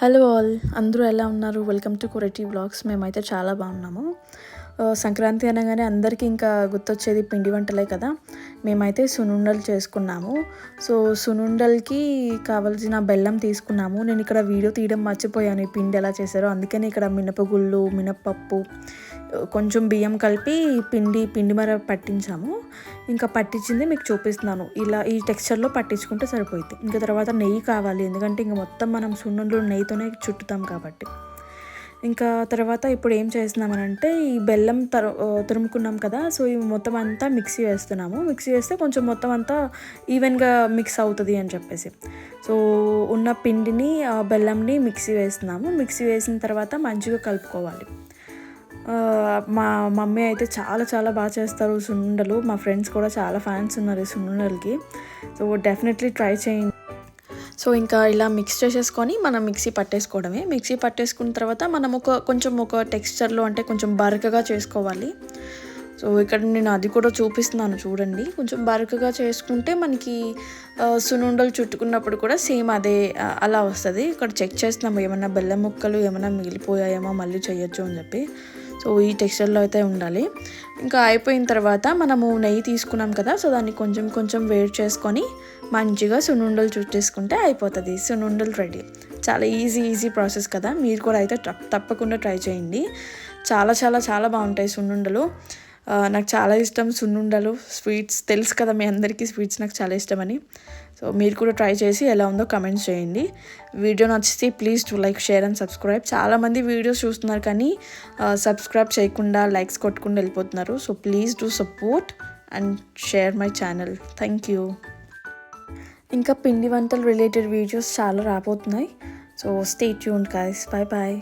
Hello all అందరూ ఎలా ఉన్నారు? వెల్కమ్ టు కొరటి బ్లాగ్స్ మేమైతే చాలా బాగున్నాము. సంక్రాంతి అనగానే అందరికీ ఇంకా గుర్తొచ్చేది పిండి వంటలే కదా. మేమైతే సునుండలు చేసుకున్నాము. సో సునుండలకి కావలసిన బెల్లం తీసుకున్నాము. నేను ఇక్కడ వీడియో తీయడం మర్చిపోయాను ఈ పిండి ఎలా చేశారో. అందుకని ఇక్కడ మినపగుళ్ళు మినపప్పు కొంచెం బియ్యం కలిపి పిండి పిండి మర పట్టించాము. ఇంకా పట్టించింది మీకు చూపిస్తున్నాను. ఇలా ఈ టెక్స్చర్లో పట్టించుకుంటే సరిపోయింది ఇంకా తర్వాత నెయ్యి కావాలి. ఎందుకంటే ఇంకా మొత్తం మనం సున్నుండలు నెయ్యితోనే చుట్టుతాం కాబట్టి. ఇంకా తర్వాత ఇప్పుడు ఏం చేస్తున్నామనంటే ఈ బెల్లం తర తురుముకున్నాం కదా సో ఈ మొత్తం అంతా మిక్సీ వేస్తున్నాము మిక్సీ వేస్తే కొంచెం మొత్తం అంతా ఈవెన్గా మిక్స్ అవుతుంది అని చెప్పేసి. సో ఉన్న పిండిని ఆ బెల్లంని మిక్సీ వేస్తున్నాము మిక్సీ వేసిన తర్వాత మంచిగా కలుపుకోవాలి. మా మమ్మీ అయితే చాలా చాలా బాగా చేస్తారు సున్నుండలు. మా ఫ్రెండ్స్ కూడా చాలా ఫ్యాన్స్ ఉన్నారు ఈ సున్నుండలకి. సో డెఫినెట్లీ ట్రై చేయండి. సో ఇంకా ఇలా మిక్స్ చేసేసుకొని మనం మిక్సీ పట్టేసుకోవడమే. మిక్సీ పట్టేసుకున్న తర్వాత మనం ఒక కొంచెం ఒక టెక్స్చర్లో అంటే కొంచెం బరకగా చేసుకోవాలి. సో ఇక్కడ నేను అది కూడా చూపిస్తున్నాను చూడండి. కొంచెం బరకగా చేసుకుంటే మనకి సునుండలు చుట్టుకున్నప్పుడు కూడా సేమ్ అదే అలా వస్తుంది. ఇక్కడ చెక్ చేస్తున్నాము ఏమైనా బెల్లం ముక్కలు ఏమైనా మిగిలిపోయాయేమో మళ్ళీ చేయొచ్చు అని చెప్పి. సో ఈ టెక్స్చర్లో అయితే ఉండాలి. ఇంకా అయిపోయిన తర్వాత మనము నెయ్యి తీసుకున్నాం కదా సో దాన్ని కొంచెం కొంచెం వేడి చేసుకొని మంచిగా సున్నుండలు చుట్టేసుకుంటే అయిపోతుంది. సున్నుండలు రెడీ. చాలా ఈజీ ఈజీ ప్రాసెస్ కదా. మీరు కూడా అయితే తప్పకుండా ట్రై చేయండి. చాలా చాలా చాలా బాగుంటాయి సున్నుండలు. నాకు చాలా ఇష్టం సున్నుండలు స్వీట్స్. తెలుసు కదా మీ అందరికీ స్వీట్స్ నాకు చాలా ఇష్టమని. సో మీరు కూడా ట్రై చేసి ఎలా ఉందో కమెంట్స్ చేయండి. వీడియో నచ్చితే please to like share and subscribe. చాలామంది వీడియోస్ చూస్తున్నారు కానీ సబ్స్క్రైబ్ చేయకుండా లైక్స్ కొట్టకుండా వెళ్ళిపోతున్నారు. So please do support and share my channel. Thank you. ఇంకా పిండి వంటలు రిలేటెడ్ వీడియోస్ చాలా రాబోతున్నాయి. So stay tune guys bye bye